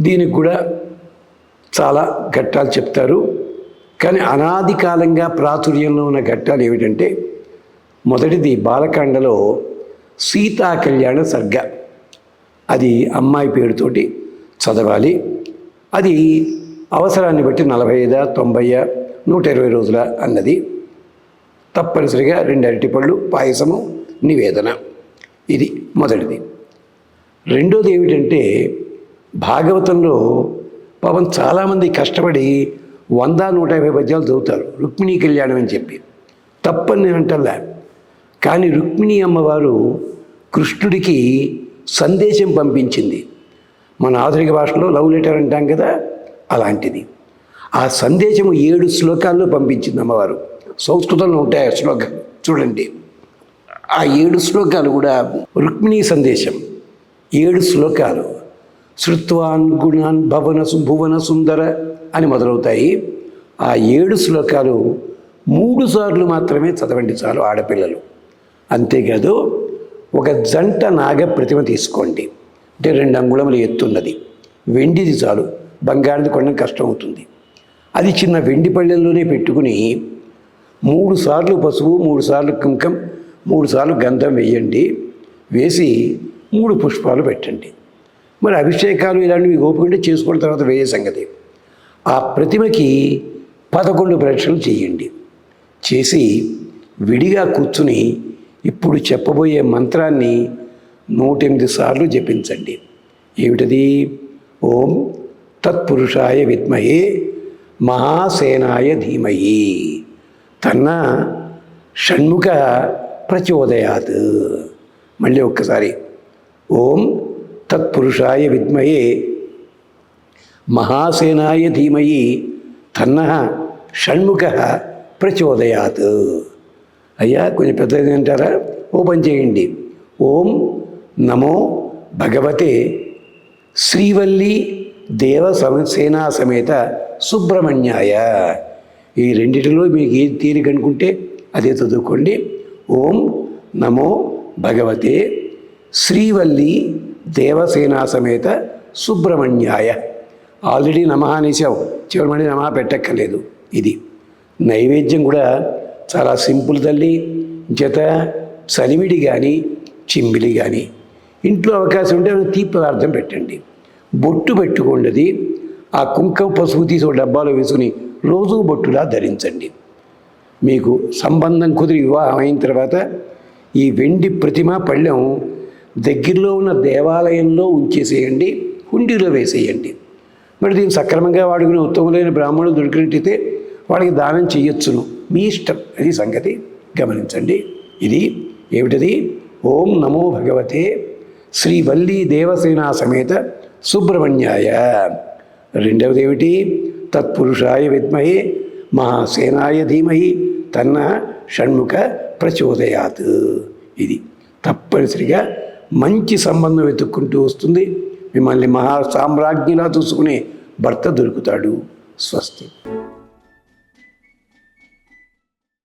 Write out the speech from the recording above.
దీనికి కూడా చాలా ఘట్టాలు చెప్తారు. కానీ అనాది కాలంగా ప్రాచుర్యంలో ఉన్న ఘట్టాలు ఏమిటంటే మొదటిది బాలకాండలో సీతా కళ్యాణ సర్గ. అది అమ్మాయి పేరుతోటి చదవాలి. అది అవసరాన్ని బట్టి నలభై ఐదా తొంభై నూట ఇరవై రోజుల అన్నది. తప్పనిసరిగా రెండు అరటిపళ్ళు పాయసము నివేదన. ఇది మొదటిది. రెండోది ఏమిటంటే భాగవతంలో పాపం చాలామంది కష్టపడి వంద నూట యాభై పద్యాలు చదువుతారు. రుక్మిణీ కళ్యాణం అని చెప్పి. తప్పని నేను అంటల్లా కానీ రుక్మిణీ అమ్మవారు కృష్ణుడికి సందేశం పంపించింది. మన ఆధునిక భాషలో లవ్ లెటర్ అంటాం కదా అలాంటిది. ఆ సందేశము ఏడు శ్లోకాల్లో పంపించింది అమ్మవారు. సంస్కృతంలో ఉంటాయి ఆ శ్లోకాలు. చూడండి. ఆ ఏడు శ్లోకాలు కూడా రుక్మిణీ సందేశం. ఏడు శ్లోకాలు. శృత్వాన్ గుణాన్ భవన భువన సుందర అని మొదలవుతాయి. ఆ ఏడు శ్లోకాలు మూడు సార్లు మాత్రమే చదవండి చాలు ఆడపిల్లలు. అంతేకాదు ఒక జంట నాగ ప్రతిమ తీసుకోండి. అంటే రెండు అంగుళములు ఎత్తున్నది. వెండిది చాలు. బంగారుది కొనడం కష్టం అవుతుంది అది చిన్న వెండి పళ్ళెల్లోనే పెట్టుకుని మూడు సార్లు పసుపు మూడు సార్లు కుంకం మూడు సార్లు గంధం వేయండి వేసి మూడు పుష్పాలు పెట్టండి. మరి అభిషేకాలు ఇలాంటివి ఓపికంటే చేసుకున్న తర్వాత వేరే సంగతి. ఆ ప్రతిమకి పదకొండు ప్రదక్షిణలు చేయండి. చేసి విడిగా కూర్చుని ఇప్పుడు చెప్పబోయే మంత్రాన్ని నూటెనిమిది సార్లు జపించండి. ఏమిటది? ఓం తత్పురుషాయ విద్మహే మహాసేనాయ ధీమహి. తన్న షణ్ముఖ ప్రచోదయాత్. మళ్ళీ ఒక్కసారి. ఓం తత్పురుషాయ విద్మయే మహాసేనాయ ధీమయి తన్న షణ్ముఖ ప్రచోదయాత్. అయ్యా కొంచెం పెద్దది అంటారా? ఓపెన్ చేయండి. ఓం నమో భగవతే శ్రీవల్లి దేవ సేనా సమేత సుబ్రహ్మణ్యాయ. ఈ రెండిటిలో మీకు ఏది తీరిక అనుకుంటే అదే చదువుకోండి. ఓం నమో భగవతే శ్రీవల్లి దేవసేనా సమేత సుబ్రహ్మణ్యాయ. ఆల్రెడీ నమ అనేసావు చివరి మళ్ళీ నమ పెట్టక్కర్లేదు. ఇది నైవేద్యం కూడా చాలా సింపుల్ తల్లి జత చలిమిడి కానీ చిమ్మిలి కానీ ఇంట్లో అవకాశం ఉంటే ఏమైనా తీపి పదార్థం పెట్టండి. బొట్టు పెట్టుకున్నది ఆ కుంకుమ పసుపు తీసి ఒక డబ్బాలో వేసుకుని రోజు బొట్టులా ధరించండి. మీకు సంబంధం కుదిరి వివాహం అయిన తర్వాత ఈ వెండి ప్రతిమ పళ్ళెం దగ్గరలో ఉన్న దేవాలయంలో ఉంచేసేయండి హుండీలో వేసేయండి. మరి దీన్ని సక్రమంగా వాడుకునే ఉత్తములైన బ్రాహ్మణులు దొరికినట్టయితే వాళ్ళకి దానం చేయొచ్చును. మీ ఇష్టం. అది సంగతి గమనించండి. ఇది ఏమిటది? ఓం నమో భగవతే శ్రీ వల్లి దేవసేనా సమేత సుబ్రహ్మణ్యాయ. రెండవది ఏమిటి తత్పురుషాయ విద్మహే మహాసేనాయ ధీమహి తన్న షణ్ముఖ ప్రచోదయాత్. ఇది తప్పనిసరిగా మంచి సంబంధం వెతుక్కుంటూ వస్తుంది. మిమ్మల్ని మహా సామ్రాజ్ఞిలా చూసుకునే భర్త దొరుకుతాడు. స్వస్తి.